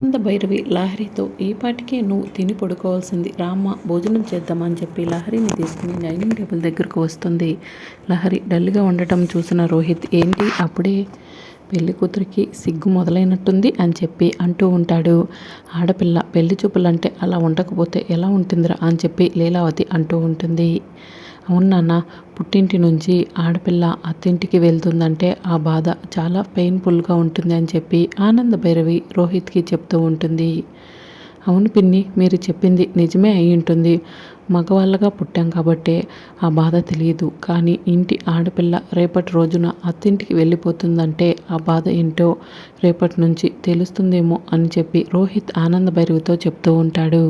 అంత భైరవి లహరితో ఈ పాటికే నువ్వు తిని పడుకోవాల్సింది. రామ్మ భోజనం చేద్దామని చెప్పి లహరిని తీసుకుని డైనింగ్ టేబుల్ దగ్గరకు వస్తుంది. లహరి డల్గా ఉండటం చూసిన రోహిత్ ఏంటి? అప్పుడే పెళ్ళి కూతురికి సిగ్గు మొదలైనట్టుంది అని చెప్పి అంటూ ఉంటాడు. ఆడపిల్ల పెళ్ళి చూపులంటే అలా ఉండకపోతే ఎలా ఉంటుందిరా? అని చెప్పి లీలావతి అంటూ ఉంటుంది. అవును నాన్న పుట్టింటి నుంచి ఆడపిల్ల అత్తింటికి వెళ్తుందంటే ఆ బాధ చాలా పెయిన్ఫుల్గా ఉంటుంది అని చెప్పి ఆనంద భైరవి రోహిత్కి చెప్తూ ఉంటుంది. అవును పిన్ని మీరు చెప్పింది నిజమే అయి ఉంటుంది మగవాళ్ళగా పుట్టాం కాబట్టే ఆ బాధ తెలియదు. కానీ ఇంటి ఆడపిల్ల రేపటి రోజున అత్తింటికి వెళ్ళిపోతుందంటే ఆ బాధ ఏంటో రేపటి నుంచి తెలుస్తుందేమో అని చెప్పి రోహిత్ ఆనంద భైరవితో చెప్తూ ఉంటాడు.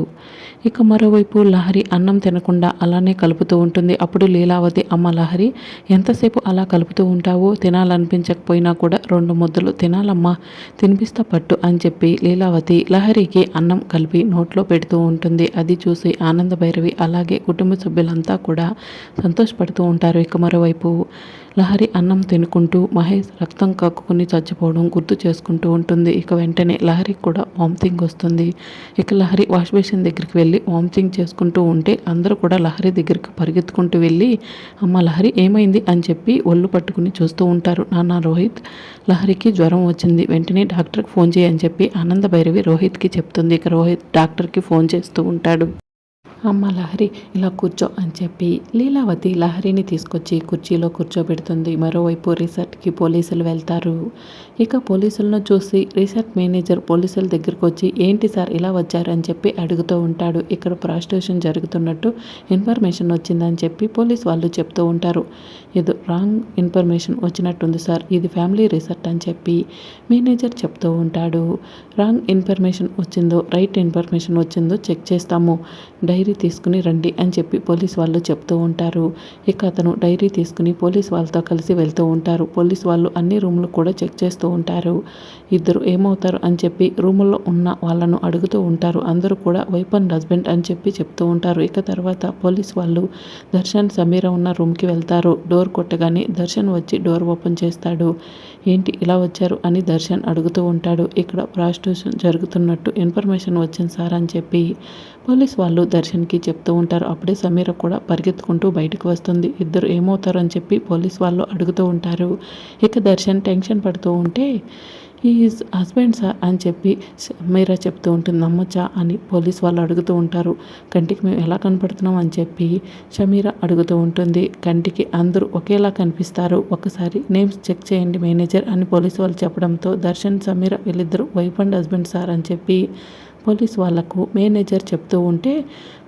ఇక మరోవైపు లహరి అన్నం తినకుండా అలానే కలుపుతూ ఉంటుంది. అప్పుడు లీలావతి అమ్మ లహరి ఎంతసేపు అలా కలుపుతూ ఉంటావు తినాలనిపించకపోయినా కూడా రెండు ముద్దలు తినాలమ్మా తినిపిస్తా పట్టు అని చెప్పి లీలావతి లహరికి అన్నం కలిపి నోట్లో పెడుతూ ఉంటుంది. అది చూసి ఆనంద భైరవి అలాగే కుటుంబ సభ్యులంతా కూడా సంతోషపడుతూ ఉంటారు. ఇక మరోవైపు లహరి అన్నం తినుకుంటూ మహేష్ రక్తం కక్కుకుని చచ్చిపోవడం గుర్తు చేసుకుంటూ ఉంటుంది. ఇక వెంటనే లహరికి కూడా వామిటింగ్ వస్తుంది. ఇక లహరి వాష్ బేసిన్ దగ్గరికి వెళ్ళి వామిటింగ్ చేసుకుంటూ ఉంటే అందరూ కూడా లహరి దగ్గరికి పరిగెత్తుకుంటూ వెళ్ళి అమ్మ లహరి ఏమైంది? అని చెప్పి ఒళ్ళు పట్టుకుని చూస్తూ ఉంటారు. నాన్న రోహిత్ లహరికి జ్వరం వచ్చింది. వెంటనే డాక్టర్కి ఫోన్ చేయని చెప్పి ఆనంద భైరవి రోహిత్కి చెప్తుంది. ఇక రోహిత్ డాక్టర్కి ఫోన్ చేస్తూ ఉంటాడు. అమ్మ లహరి ఇలా కూర్చో అని చెప్పి లీలావతి లహరిని తీసుకొచ్చి కుర్చీలో కూర్చోబెడుతుంది. మరోవైపు రిసార్ట్కి పోలీసులు వెళ్తారు. ఇక పోలీసులను చూసి రిసార్ట్ మేనేజర్ పోలీసుల దగ్గరకు వచ్చి ఏంటి సార్ ఇలా వచ్చారని చెప్పి అడుగుతూ ఉంటాడు. ఇక్కడ ప్రాస్టిట్యూషన్ జరుగుతున్నట్టు ఇన్ఫర్మేషన్ వచ్చిందని చెప్పి పోలీస్ వాళ్ళు చెప్తూ ఉంటారు. ఇది రాంగ్ ఇన్ఫర్మేషన్ వచ్చినట్టుంది సార్. ఇది ఫ్యామిలీ రిసార్ట్ అని చెప్పి మేనేజర్ చెప్తూ ఉంటాడు. రాంగ్ ఇన్ఫర్మేషన్ వచ్చిందో రైట్ ఇన్ఫర్మేషన్ వచ్చిందో చెక్ చేస్తాము. డైరీ తీసుకుని రండి అని చెప్పి పోలీస్ వాళ్ళు చెప్తూ ఉంటారు. ఇక అతను డైరీ తీసుకుని పోలీస్ వాళ్ళతో కలిసి వెళ్తూ ఉంటారు. పోలీస్ వాళ్ళు అన్ని రూమ్లు కూడా చెక్ చేస్తూ ఉంటారు. ఇద్దరు ఏమవుతారు అని చెప్పి రూముల్లో ఉన్న వాళ్ళను అడుగుతూ ఉంటారు. అందరూ కూడా వైఫ్ అండ్ హస్బెండ్ అని చెప్పి చెప్తూ ఉంటారు. ఇక తర్వాత పోలీస్ వాళ్ళు దర్శన్ సమీర ఉన్న రూమ్కి వెళ్తారు. డోర్ కొట్టగానే దర్శన్ వచ్చి డోర్ ఓపెన్ చేస్తాడు. ఏంటి ఇలా వచ్చారు అని దర్శన్ అడుగుతూ ఉంటాడు. ఇక్కడ ప్రాస్టిట్యూషన్ జరుగుతున్నట్టు ఇన్ఫర్మేషన్ వచ్చింది సార్ అని చెప్పి. పోలీస్ వాళ్ళు దర్శన్కి చెప్తూ ఉంటారు. అప్పుడే సమీర కూడా పరిగెత్తుకుంటూ బయటకు వస్తుంది. ఇద్దరు ఏమవుతారు అని చెప్పి పోలీస్ వాళ్ళు అడుగుతూ ఉంటారు. ఇక దర్శన్ టెన్షన్ పడుతూ ఉంటే ఈజ్ హస్బెండ్ సార్ అని చెప్పి మీరా చెప్తూ ఉంటుంది. నమ్మచ్చా? అని పోలీస్ వాళ్ళు అడుగుతూ ఉంటారు. కంటికి మేము ఎలా కనపడుతున్నాం? అని చెప్పి షమీరా అడుగుతూ ఉంటుంది. కంటికి అందరూ ఒకేలా కనిపిస్తారు. ఒకసారి నేమ్స్ చెక్ చేయండి మేనేజర్ అని పోలీస్ వాళ్ళు చెప్పడంతో దర్శన్ సమీర వీళ్ళిద్దరూ వైఫ్ అండ్ హస్బెండ్ సార్ అని చెప్పి పోలీస్ వాళ్ళకు మేనేజర్ చెప్తూ ఉంటే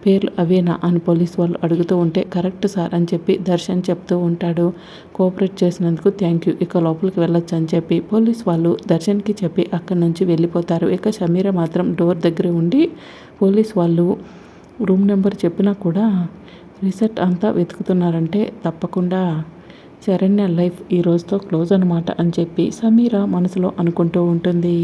పేర్లు అవేనా అని పోలీస్ వాళ్ళు అడుగుతూ ఉంటే కరెక్ట్ సార్ అని చెప్పి దర్శన్ చెప్తూ ఉంటాడు. కోఆపరేట్ చేసినందుకు థ్యాంక్ యూ. ఇక లోపలికి వెళ్ళొచ్చు అని చెప్పి పోలీస్ వాళ్ళు దర్శన్కి చెప్పి అక్కడి నుంచి వెళ్ళిపోతారు. ఇక షమీర మాత్రం డోర్ దగ్గర ఉండి పోలీస్ వాళ్ళు రూమ్ నెంబర్ చెప్పినా కూడా రిసెట్ అంతా వెతుకుతున్నారంటే తప్పకుండా శరణ్య లైఫ్ ఈ రోజుతో క్లోజ్ అనమాట అని చెప్పి సమీర మనసులో అనుకుంటూ ఉంటుంది.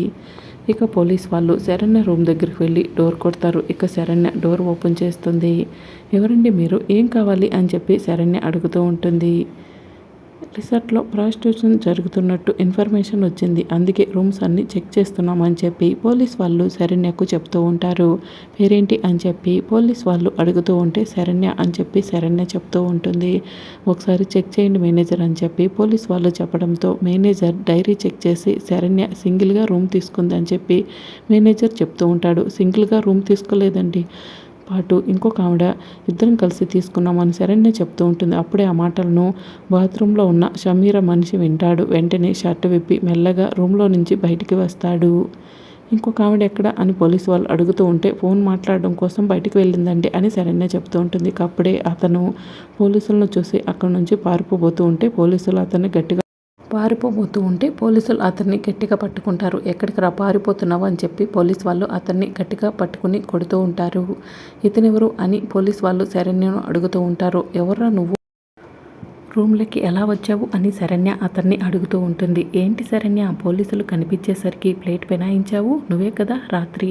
ఇక పోలీస్ వాళ్ళు శరణ్య రూమ్ దగ్గరికి వెళ్ళి డోర్ కొడతారు. ఇక శరణ్య డోర్ ఓపెన్ చేస్తుంది. ఎవరండి మీరు? ఏం కావాలి? అని చెప్పి శరణ్య అడుగుతూ ఉంటుంది. రిసార్ట్లో ప్రాస్టిట్యూషన్ జరుగుతున్నట్టు ఇన్ఫర్మేషన్ వచ్చింది. అందుకే రూమ్స్ అన్ని చెక్ చేస్తున్నామని చెప్పి పోలీస్ వాళ్ళు శరణ్యకు చెప్తూ ఉంటారు. పేరేంటి? అని చెప్పి పోలీస్ వాళ్ళు అడుగుతూ ఉంటే శరణ్య అని చెప్పి శరణ్య చెప్తూ ఉంటుంది. ఒకసారి చెక్ చేయండి మేనేజర్ అని చెప్పి పోలీస్ వాళ్ళు చెప్పడంతో మేనేజర్ డైరీ చెక్ చేసి శరణ్య సింగిల్గా రూమ్ తీసుకుందని చెప్పి మేనేజర్ చెప్తూ ఉంటాడు. సింగిల్గా రూమ్ తీసుకోలేదండి. పాటు ఇంకొక ఆవిడ ఇద్దరం కలిసి తీసుకున్నామని శరణ్య చెప్తూ ఉంటుంది. అప్పుడే ఆ మాటలను బాత్రూంలో ఉన్న షమీర మనిషి వింటాడు. వెంటనే షర్ట్ విప్పి మెల్లగా రూమ్లో నుంచి బయటికి వస్తాడు. ఇంకొక ఆవిడ ఎక్కడ అని పోలీసు వాళ్ళు అడుగుతూ ఉంటే ఫోన్ మాట్లాడడం కోసం బయటికి వెళ్ళిందండి అని శరణ్య చెప్తూ ఉంటుంది. అప్పుడే అతను పోలీసులను చూసి అక్కడి నుంచి పారిపోబోతూ ఉంటే పోలీసులు అతన్ని గట్టిగా పారిపోబోతూ ఉంటే పోలీసులు అతన్ని గట్టిగా పట్టుకుంటారు. ఎక్కడికి రా పారిపోతున్నావు అని చెప్పి పోలీస్ వాళ్ళు అతన్ని గట్టిగా పట్టుకుని కొడుతూ ఉంటారు. ఇతనెవరు అని పోలీస్ వాళ్ళు శరణ్యను అడుగుతూ ఉంటారు. ఎవర్రా నువ్వు? రూమ్లోకి ఎలా వచ్చావు అని శరణ్య అతన్ని అడుగుతూ ఉంటుంది. ఏంటి శరణ్య? పోలీసులు కనిపించేసరికి ప్లేట్ పెనాయించావు? నువ్వే కదా రాత్రి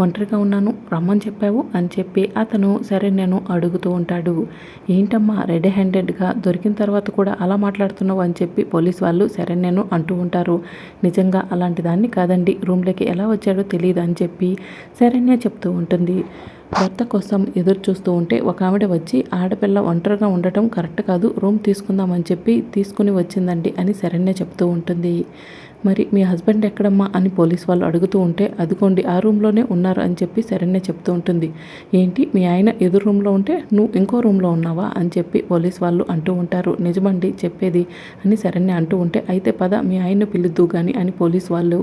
ఒంటరిగా ఉన్నాను రమ్మని చెప్పావు అని చెప్పి అతను శరణ్యను అడుగుతూ ఉంటాడు. ఏంటమ్మా రెడ్ హ్యాండెడ్గా దొరికిన తర్వాత కూడా అలా మాట్లాడుతున్నావు అని చెప్పి పోలీస్ వాళ్ళు శరణ్యను అంటూ ఉంటారు. నిజంగా అలాంటి దాన్ని కాదండి రూమ్లోకి ఎలా వచ్చాడో తెలియదు అని చెప్పి శరణ్య చెప్తూ ఉంటుంది. భర్త కోసం ఎదురు చూస్తూ ఉంటే ఒక ఆవిడ వచ్చి ఆడపిల్ల ఒంటరిగా ఉండటం కరెక్ట్ కాదు రూమ్ తీసుకుందామని చెప్పి తీసుకుని వచ్చిందండి అని శరణ్య చెప్తూ ఉంటుంది. మరి మీ హస్బెండ్ ఎక్కడమ్మా అని పోలీస్ వాళ్ళు అడుగుతూ ఉంటే అదిగోండి ఆ రూమ్లోనే ఉన్నారు అని చెప్పి శరణ్య చెప్తూ ఉంటుంది. ఏంటి మీ ఆయన ఎదురు రూమ్లో ఉంటే నువ్వు ఇంకో రూమ్లో ఉన్నావా అని చెప్పి పోలీస్ వాళ్ళు అంటూ ఉంటారు. నిజమండి చెప్పేది అని శరణ్య అంటూ ఉంటే అయితే పద మీ ఆయన్ను పిలుద్దు కానీ అని పోలీస్ వాళ్ళు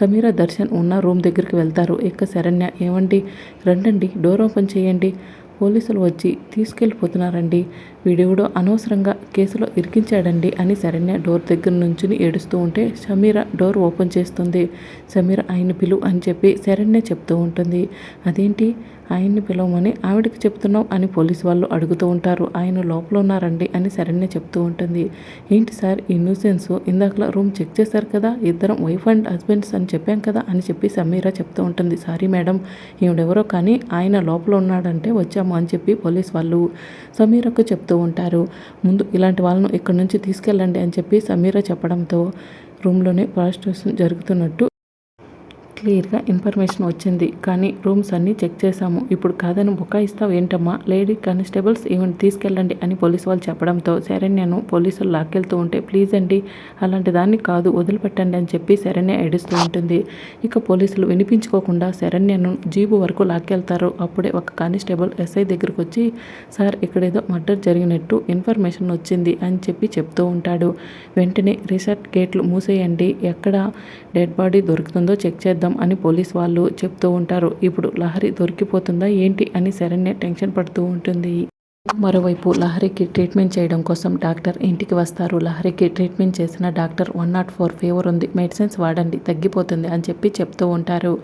సమీర దర్శన్ ఉన్న రూమ్ దగ్గరికి వెళ్తారు. ఇక శరణ్య ఏమండి రండండి డోర్ ఓపెన్ చేయండి. పోలీసులు వచ్చి తీసుకెళ్ళిపోతున్నారండి. వీడెవడో అనవసరంగా కేసులో ఇరికించాడండి అని శరణ్య డోర్ దగ్గర నుంచుని ఏడుస్తూ ఉంటే సమీర డోర్ ఓపెన్ చేస్తుంది. సమీర ఆయన పిలు అని చెప్పి శరణ్య చెప్తూ ఉంటుంది. అదేంటి? ఆయన్ని పిలవమని ఆవిడకి చెప్తున్నావు అని పోలీసు వాళ్ళు అడుగుతూ ఉంటారు. ఆయన లోపల ఉన్నారండి అని శరణ్య చెప్తూ ఉంటుంది. ఏంటి సార్? ఈ న్యూసెన్స్? ఇందాకలా రూమ్ చెక్ చేశారు కదా? ఇద్దరం వైఫ్ అండ్ హస్బెండ్స్ అని చెప్పాం కదా అని చెప్పి సమీర చెప్తూ ఉంటుంది. సారీ మేడం ఈవిడెవరో కానీ ఆయన లోపల ఉన్నాడంటే వచ్చాము అని చెప్పి పోలీస్ వాళ్ళు సమీరకు చెప్తూ ఉంటారు. ముందు ఇలాంటి వాళ్ళను ఇక్కడ నుంచి తీసుకెళ్ళండి అని చెప్పి సమీర చెప్పడంతో రూమ్లోనే ప్రాస్టిట్యూషన్ జరుగుతున్నట్టు క్లియర్గా ఇన్ఫర్మేషన్ వచ్చింది. కానీ రూమ్స్ అన్నీ చెక్ చేశాము. ఇప్పుడు కాదని బుకాయిస్తావు ఏంటమ్మా? లేడీ కానిస్టేబుల్స్ ఈవెంట్ తీసుకెళ్ళండి అని పోలీసు వాళ్ళు చెప్పడంతో శరణ్యను పోలీసులు లాక్కెళ్తూ ఉంటే ప్లీజ్ అండి అలాంటి దాన్ని కాదు వదిలిపెట్టండి అని చెప్పి శరణ్య ఏడుస్తూ ఉంటుంది. ఇక పోలీసులు వినిపించుకోకుండా శరణ్యను జీబు వరకు లాక్కెళ్తారు. అప్పుడే ఒక కానిస్టేబుల్ ఎస్ఐ దగ్గరకు వచ్చి సార్ ఇక్కడేదో మర్డర్ జరిగినట్టు ఇన్ఫర్మేషన్ వచ్చింది అని చెప్పి చెప్తూ ఉంటాడు. వెంటనే రిసార్ట్ గేట్లు మూసేయండి. ఎక్కడ డెడ్ బాడీ దొరుకుతుందో చెక్ చేద్దాం. అని పోలీస్ వాళ్ళు చెప్తూ ఉంటారు. ఇప్పుడు లహరి దొరికిపోతుందా ఏంటి అని శరణ్య టెన్షన్ పడుతూ ఉంటుంది. మరోవైపు లహరికి ట్రీట్మెంట్ చేయడం కోసం డాక్టర్ ఇంటికి వస్తారు. లహరికి ట్రీట్మెంట్ చేసిన doctor one not four fever ఉంది. మెడిసిన్స్ వాడండి తగ్గిపోతుంది అని చెప్పి చెప్తూ ఉంటారు.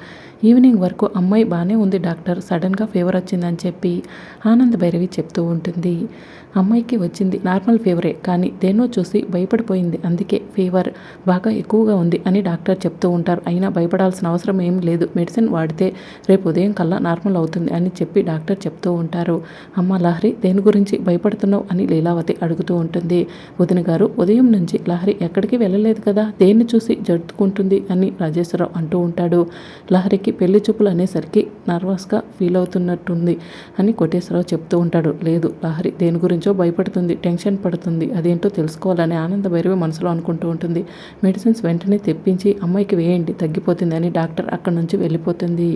ఈవినింగ్ వరకు అమ్మాయి బాగానే ఉంది డాక్టర్ సడన్గా ఫీవర్ వచ్చిందని చెప్పి ఆనంద్ భైరవి చెప్తూ ఉంటుంది. అమ్మాయికి వచ్చింది నార్మల్ ఫీవరే కానీ దేన్నో చూసి భయపడిపోయింది. అందుకే ఫీవర్ బాగా ఎక్కువగా ఉంది అని డాక్టర్ చెప్తూ ఉంటారు. అయినా భయపడాల్సిన అవసరం ఏం లేదు. మెడిసిన్ వాడితే రేపు ఉదయం కల్లా నార్మల్ అవుతుంది అని చెప్పి డాక్టర్ చెప్తూ ఉంటారు. అమ్మ లహరి దేని గురించి భయపడుతున్నావు అని లీలావతి అడుగుతూ ఉంటుంది. వదిన గారు ఉదయం నుంచి లహరి ఎక్కడికి వెళ్ళలేదు కదా దేన్ని చూసి జరుపుకుంటుంది అని రాజేశ్వరరావు అంటూ ఉంటాడు. లహరికి పెళ్ళి చూపులు అనేసరికి నర్వస్గా ఫీల్ అవుతున్నట్టుంది అని కోటేశ్వరరావు చెప్తూ ఉంటాడు. లేదు లహరి దేని గురించో భయపడుతుంది టెన్షన్ పడుతుంది అదేంటో తెలుసుకోవాలని ఆనంద భైరవి మనసులో అనుకుంటూ ఉంటుంది. మెడిసిన్స్ వెంటనే తెప్పించి అమ్మాయికి వేయండి తగ్గిపోతుంది అని డాక్టర్ అక్కడి నుంచి వెళ్ళిపోతుంది.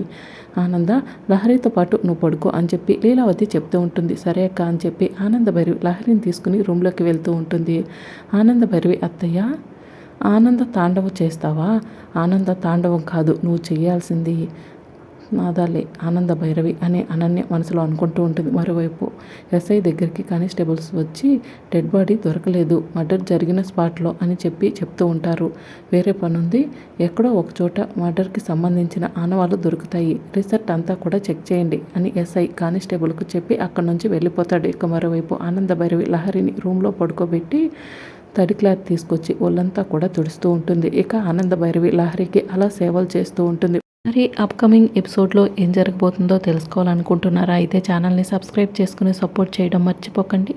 ఆనంద లహరితో పాటు నువ్వు పడుకో అని చెప్పి లీలావతి చెప్తూ ఉంటుంది. సరే అక్క అని చెప్పి ఆనంద భైరవి లహరిని తీసుకుని రూమ్లోకి వెళ్తూ ఉంటుంది. ఆనంద భైరవి అత్తయ్య? ఆనంద తాండవం చేస్తావా? ఆనంద తాండవం కాదు నువ్వు చేయాల్సింది నాదాలే ఆనంద భైరవి అని అనన్య మనసులో అనుకుంటూ ఉంటుంది. మరోవైపు ఎస్ఐ దగ్గరికి కానిస్టేబుల్స్ వచ్చి డెడ్ బాడీ దొరకలేదు మర్డర్ జరిగిన స్పాట్లో అని చెప్పి చెప్తూ ఉంటారు. వేరే పనుంది ఎక్కడో ఒకచోట మర్డర్కి సంబంధించిన ఆనవాళ్ళు దొరుకుతాయి రిసర్ట్ అంతా కూడా చెక్ చేయండి అని ఎస్ఐ కానిస్టేబుల్కు చెప్పి అక్కడి నుంచి వెళ్ళిపోతాడు. ఇక మరోవైపు ఆనంద భైరవి లహరిని రూమ్లో పడుకోబెట్టి తడి క్లాత్ తీసుకొచ్చి ఒళ్ళంతా కూడా తుడుస్తూ ఉంటుంది. ఇక ఆనంద భైరవి లహరికి అలా సేవలు చేస్తూ ఉంటుంది. మరి అప్కమింగ్ ఎపిసోడ్లో ఏం జరగబోతుందో తెలుసుకోవాలనుకుంటున్నారా? అయితే ఛానల్ని సబ్స్క్రైబ్ చేసుకుని సపోర్ట్ చేయడం మర్చిపోకండి.